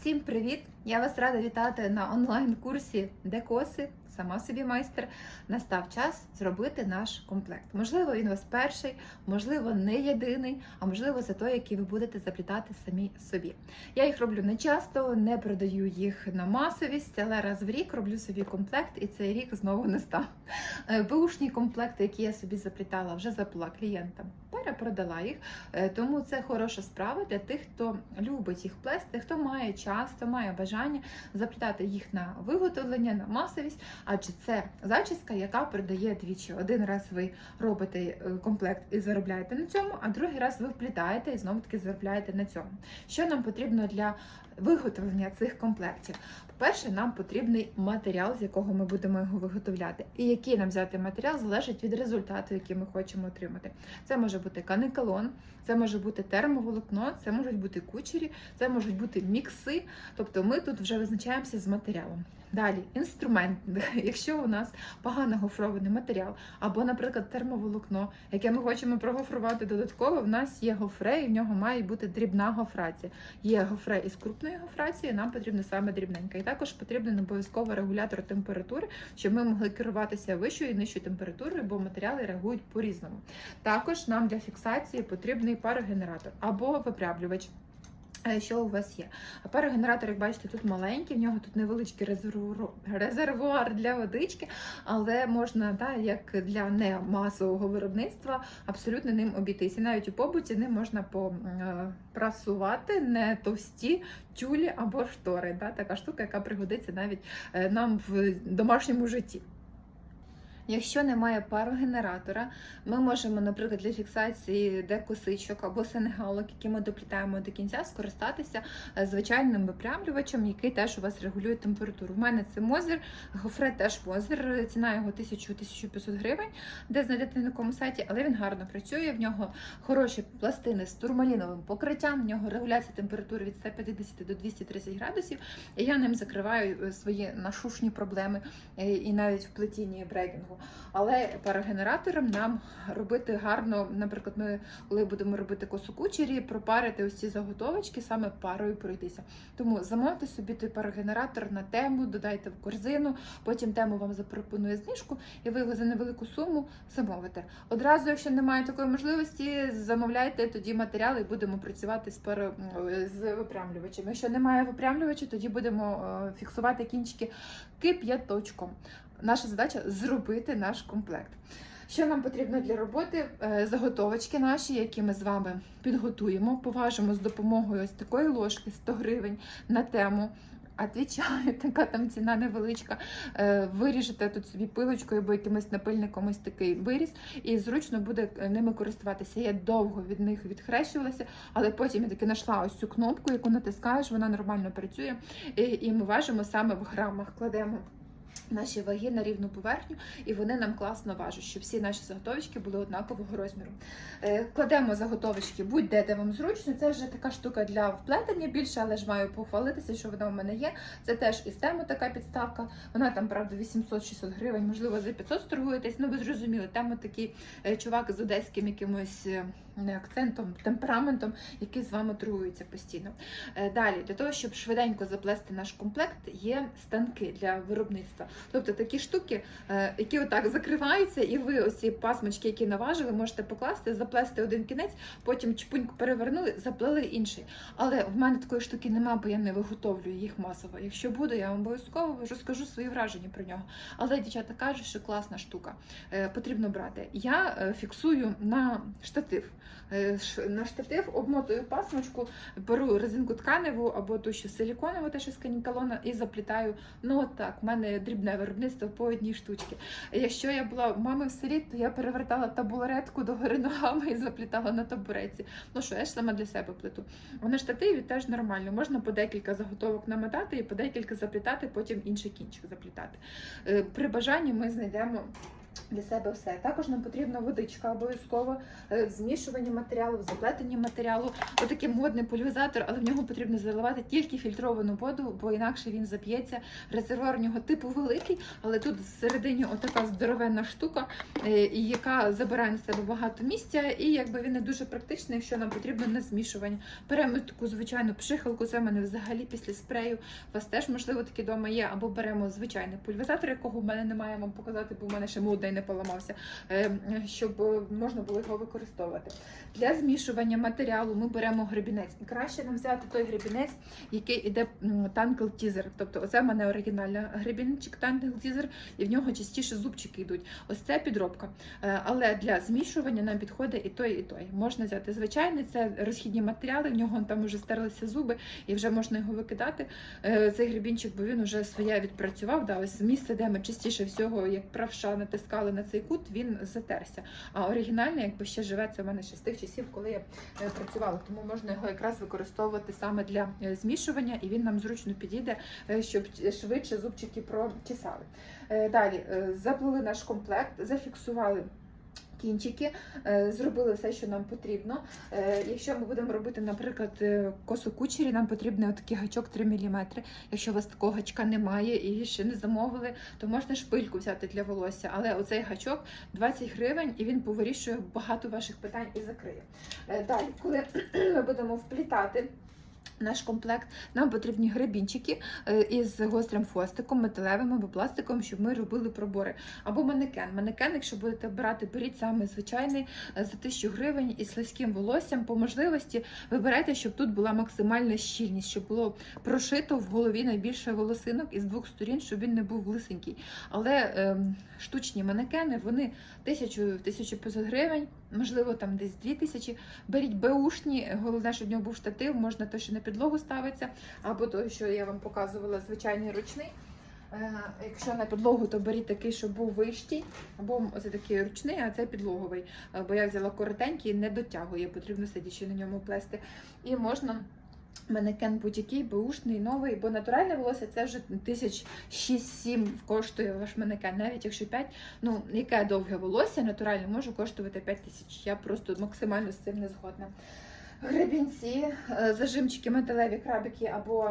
Всім привіт! Я вас рада вітати на онлайн-курсі Де коси, сама собі майстер. Настав час зробити наш комплект. Можливо, він у вас перший, можливо, не єдиний, а можливо, це той, який ви будете заплітати самі собі. Я їх роблю не часто, не продаю їх на масовість, але раз в рік роблю собі комплект, і цей рік знову не став. Е, Бушні комплекти, які я собі заплітала, вже заплила клієнтам, перепродала їх. Е, Тому це хороша справа для тих, хто любить їх плести, хто має час, хто має бажання заплітати їх на виготовлення, на масовість. Адже це зачіска, яка продає двічі. Один раз ви робите е, комплект і заробляєте на цьому, а другий раз ви вплітаєте і знову таки заробляєте на цьому. Що нам потрібно для виготовлення цих комплектів? По-перше, нам потрібний матеріал, з якого ми будемо його виготовляти. І який нам взяти матеріал, залежить від результату, який ми хочемо отримати. Це може бути каникалон, це може бути термоволокно, це можуть бути кучері, це можуть бути мікси. Тобто ми тут вже визначаємося з матеріалом. Далі інструмент, якщо у нас погано гофрований матеріал, або, наприклад, термоволокно, яке ми хочемо прогофрувати додатково, в нас є гофре, і в нього має бути дрібна гофрація. Є гофре із крупної гофрації, нам потрібно саме дрібненька. І також потрібен обов'язково регулятор температури, щоб ми могли керуватися вищою і нижчою температурою, бо матеріали реагують по-різному. Також нам для фіксації потрібний парогенератор або випрямлювач. Е, Що у вас є? А парогенератор, як бачите, тут маленький, в нього тут невеличкий резервуар, для водички, але можна, да, як для не масового виробництва, абсолютно ним обійтися. Навіть у побуті ним можна попрасувати не товсті тюлі або штори. Да, така штука, яка пригодиться навіть е, нам в домашньому житті. Якщо немає парогенератора, ми можемо, наприклад, для фіксації декосичок або сенегалок, які ми доплітаємо до кінця, скористатися е, звичайним випрямлювачем, який теж у вас регулює температуру. У мене це Мозер, Гофре теж Мозер, ціна його 1000-1500 гривень, де знайдете на якому сайті, але він гарно працює. В нього хороші пластини з турмаліновим покриттям, в нього регуляція температури від 150 до 230 градусів. І я ним закриваю е, свої нашушні проблеми е, і навіть в плетінні брейдингу. Але парогенератором нам робити гарно, наприклад, ми коли будемо робити косу кучері, пропарити ось ці заготовочки, саме парою пройтися. Тому замовте собі той парогенератор на тему, додайте в корзину, потім тему вам запропонує знижку, і ви його за невелику суму замовите. Одразу, якщо немає такої можливості, замовляйте тоді матеріали і будемо працювати з паро... з випрямлювачем. Якщо немає випрямлювача, тоді будемо е, фіксувати кінчики кип'яточком. Наша задача зробити наш комплект. Що нам потрібно для роботи? Е, Заготовочки наші, які ми з вами підготуємо, поважимо з допомогою ось такої ложки 100 гривень на тему. Отвічаю, така там ціна невеличка. Е, Виріжете тут собі пилочкою або якимось напильником ось такий виріз, і зручно буде е, ними користуватися. Я довго від них відхрещувалася, але потім я таки знайшла ось цю кнопку, яку натискаєш, вона нормально працює. І, і ми важимо саме в грамах. Кладемо наші ваги на рівну поверхню, і вони нам класно важать, щоб всі наші заготовочки були однакового розміру. Е, Кладемо заготовочки будь-де, де вам зручно. Це вже така штука для вплетення більше, але ж маю похвалитися, що вона в мене є. Це теж із тему така підставка. Вона там, правда, 800-600 гривень, можливо, за 500 торгуєтесь. Ну, ви зрозуміли, тема такий е, чувак з одеським якимось е, акцентом, темпераментом, який з вами торгується постійно. Далі, для того, щоб швиденько заплести наш комплект, є станки для виробництва. Тобто такі штуки, е, які отак закриваються, і ви оці пасмочки, які наважили, можете покласти, заплести один кінець, потім чпуньку перевернули, заплели інший. Але в мене такої штуки немає, бо я не виготовлюю їх масово. Якщо буде, я вам обов'язково розкажу свої враження про нього. Але дівчата кажуть, що класна штука. Е, Потрібно брати. Я е, фіксую на штатив. На штатив обмотую пасмочку, беру резинку тканеву або ту, що силіконову, те, що з канікалона, і заплітаю. Ну так, в мене дрібне виробництво по одній штучці. Якщо я була в мами в селі, то я перевертала табуретку догори ногами і заплітала на табуреці. Ну що, я ж сама для себе плету. На штативі теж нормально. Можна по декілька заготовок намотати і по декілька заплітати, потім інший кінчик заплітати. Е, При бажанні ми знайдемо Для себе все. Також нам потрібна водичка обов'язково е, в змішуванні матеріалу, в заплетенні матеріалу. Отакий модний пульверизатор, але в нього потрібно заливати тільки фільтровану воду, бо інакше він зап'ється. Резервуар у нього типу великий, але тут всередині отака здоровенна штука, е, яка забирає на себе багато місця, і якби він не дуже практичний, якщо нам потрібно на змішування. Беремо таку звичайну пшихалку, це в мене взагалі після спрею. У вас теж можливо такі вдома є, або беремо звичайний пульверизатор, якого в мене немає, вам показати, бо в мене ще молодий не поламався, е, щоб е, можна було його використовувати. Для змішування матеріалу ми беремо гребінець. І краще нам взяти той гребінець, який іде танкл тізер. Тобто, оце в мене оригінальна гребінчик танкл тізер, і в нього частіше зубчики йдуть. Ось це підробка. Е, Але для змішування нам підходить і той, і той. Можна взяти звичайний, це розхідні матеріали, в нього там вже стерлися зуби, і вже можна його викидати. Цей гребінчик, бо він вже своє відпрацював. Да, ось місце, де ми частіше всього, як правша, натискали на цей кут, він затерся. А оригінальний, якби ще живе, це в мене ще з тих часів, коли я е, працювала. Тому можна його якраз використовувати саме для е, змішування, і він нам зручно підійде, е, щоб швидше зубчики прочесали. Далі заплели наш комплект, зафіксували. Кінчики е, зробили все, що нам потрібно. Е, Якщо ми будемо робити, наприклад, е, косу кучері, нам потрібен отакий гачок 3 мм. Якщо у вас такого гачка немає і ще не замовили, то можна шпильку взяти для волосся. Але оцей гачок 20 гривень і він повирішує багато ваших питань і закриє. Далі, коли ми будемо вплітати. Наш комплект нам потрібні гребінчики е, із гострим хвостиком, металевим або пластиком, щоб ми робили пробори. Або манекен. Манекен, якщо будете брати, беріть саме звичайний е, за 1000 гривень із слизьким волоссям. По можливості вибирайте, щоб тут була максимальна щільність, щоб було прошито в голові найбільше волосинок із двох сторін, щоб він не був лисенький. Але ем, штучні манекени вони 1000-1500 гривень, можливо, там десь 2000. Беріть беушні, головне, щоб в нього був штатив, можна те, що на підлогу ставиться, або той, що я вам показувала, звичайний ручний. Е, Якщо на підлогу, то беріть такий, щоб був вищий, або оце такий ручний, а це підлоговий. Е, Бо я взяла коротенький, не дотягує, потрібно сидячи на ньому плести. І можна манекен будь-який, беушний, новий, бо натуральне волосся це вже тисяч 6-7 коштує ваш манекен, навіть якщо 5, ну яке довге волосся натуральне може коштувати 5 тисяч. Я просто максимально з цим не згодна. Гребінці, е, зажимчики, металеві крабики або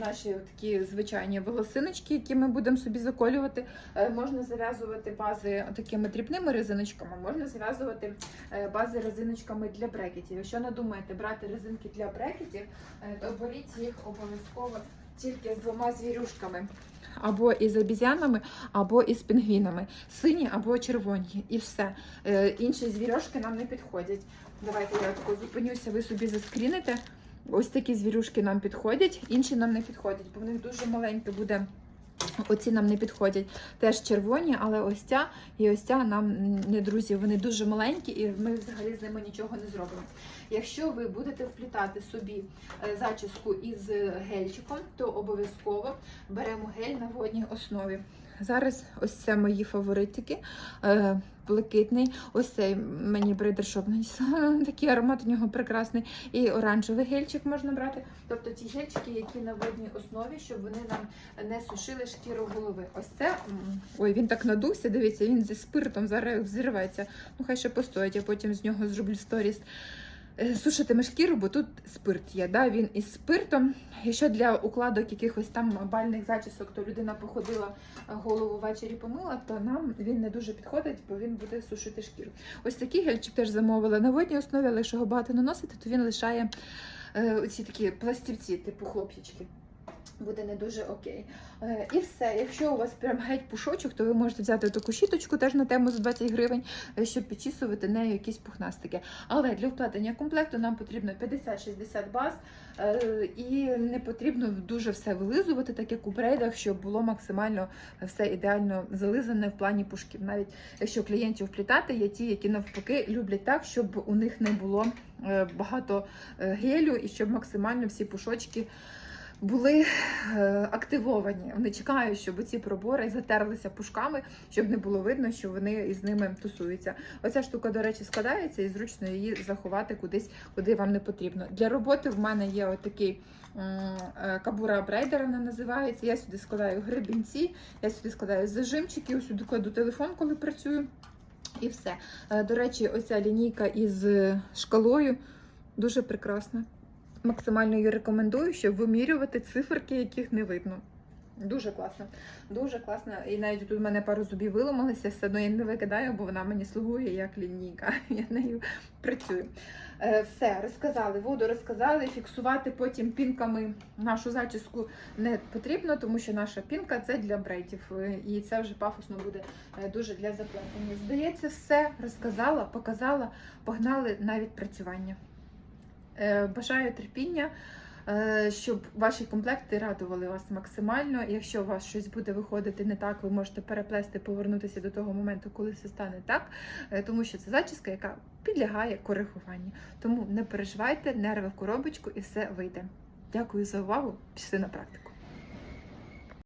наші такі звичайні волосиночки, які ми будемо собі заколювати. Е, Можна зав'язувати бази такими дрібними резиночками, можна зав'язувати е, бази резиночками для брекетів. Якщо надумаєте брати резинки для брекетів, е, то беріть їх обов'язково тільки з двома звірюшками. Або із обізянами, або із пінгвінами. Сині або червоні. І все. Е, інші звірюшки нам не підходять. Давайте я тако зупинюся, ви собі заскріните. Ось такі звірюшки нам підходять, інші нам не підходять, бо в них дуже маленьке буде. Оці нам не підходять. Теж червоні, але ось ця і ось ця нам не друзі. Вони дуже маленькі, і ми взагалі з ними нічого не зробимо. Якщо ви будете вплітати собі е, зачіску із гельчиком, то обов'язково беремо гель на водній основі. Зараз ось це мої фаворитики. Е, Блакитний, ось цей мені брейдершоп такий аромат у нього прекрасний. І оранжевий гельчик можна брати. Тобто ті гельчики, які на водній основі, щоб вони нам не сушили шкіру голови. Ось це. Ой, він так надувся, дивіться, він зі спиртом зараз взірветься. Ну, хай ще постоїть, я потім з нього зроблю сторіс. Е, Сушитиме шкіру, бо тут спирт є. Да? Він із спиртом. Якщо для укладок якихось там бальних зачісок, то людина походила е, голову ввечері помила, то нам він не дуже підходить, бо він буде сушити шкіру. Ось такий гельчик теж замовила на водній основі, але якщо його багато наносити, то він лишає е, оці такі пластівці, типу хлопчички. Буде не дуже окей. Е, і все. Якщо у вас прям геть пушочок, то ви можете взяти таку щіточку теж на тему за 20 гривень, е, щоб підчісувати нею якісь пухнастики. Але для вплетення комплекту нам потрібно 50-60 баз, е, і не потрібно дуже все вилизувати, так як у брейдах, щоб було максимально все ідеально зализане в плані пушків. Навіть якщо клієнтів вплітати, є ті, які навпаки люблять так, щоб у них не було багато гелю і щоб максимально всі пушочки. Були е, активовані. Вони чекають, щоб ці пробори затерлися пушками, щоб не було видно, що вони із ними тусуються. Оця штука, до речі, складається і зручно її заховати кудись, куди вам не потрібно. Для роботи в мене є отакий е, кабура брейдер, вона називається. Я сюди складаю гребінці, я сюди складаю зажимчики, сюди кладу телефон, коли працюю. І все. Е, До речі, оця лінійка із шкалою дуже прекрасна. Максимально її рекомендую, щоб вимірювати циферки, яких не видно. Дуже класно. Дуже класно. І навіть тут в мене пару зубів виламалися, все одно я не викидаю, бо вона мені слугує як лінійка. Я нею працюю. Е, Все, розказали, воду розказали. Фіксувати потім пінками нашу зачіску не потрібно, тому що наша пінка це для брейтів. Е, І це вже пафосно буде е, дуже для заплетення. Здається, все розказала, показала, погнали на відпрацювання. Е, Бажаю терпіння, е, щоб ваші комплекти радували вас максимально. Якщо у вас щось буде виходити не так, ви можете переплести, повернутися до того моменту, коли все стане так, е, тому що це зачіска, яка підлягає коригуванню. Тому не переживайте, нерви в коробочку і все вийде. Дякую за увагу. Пішли на практику.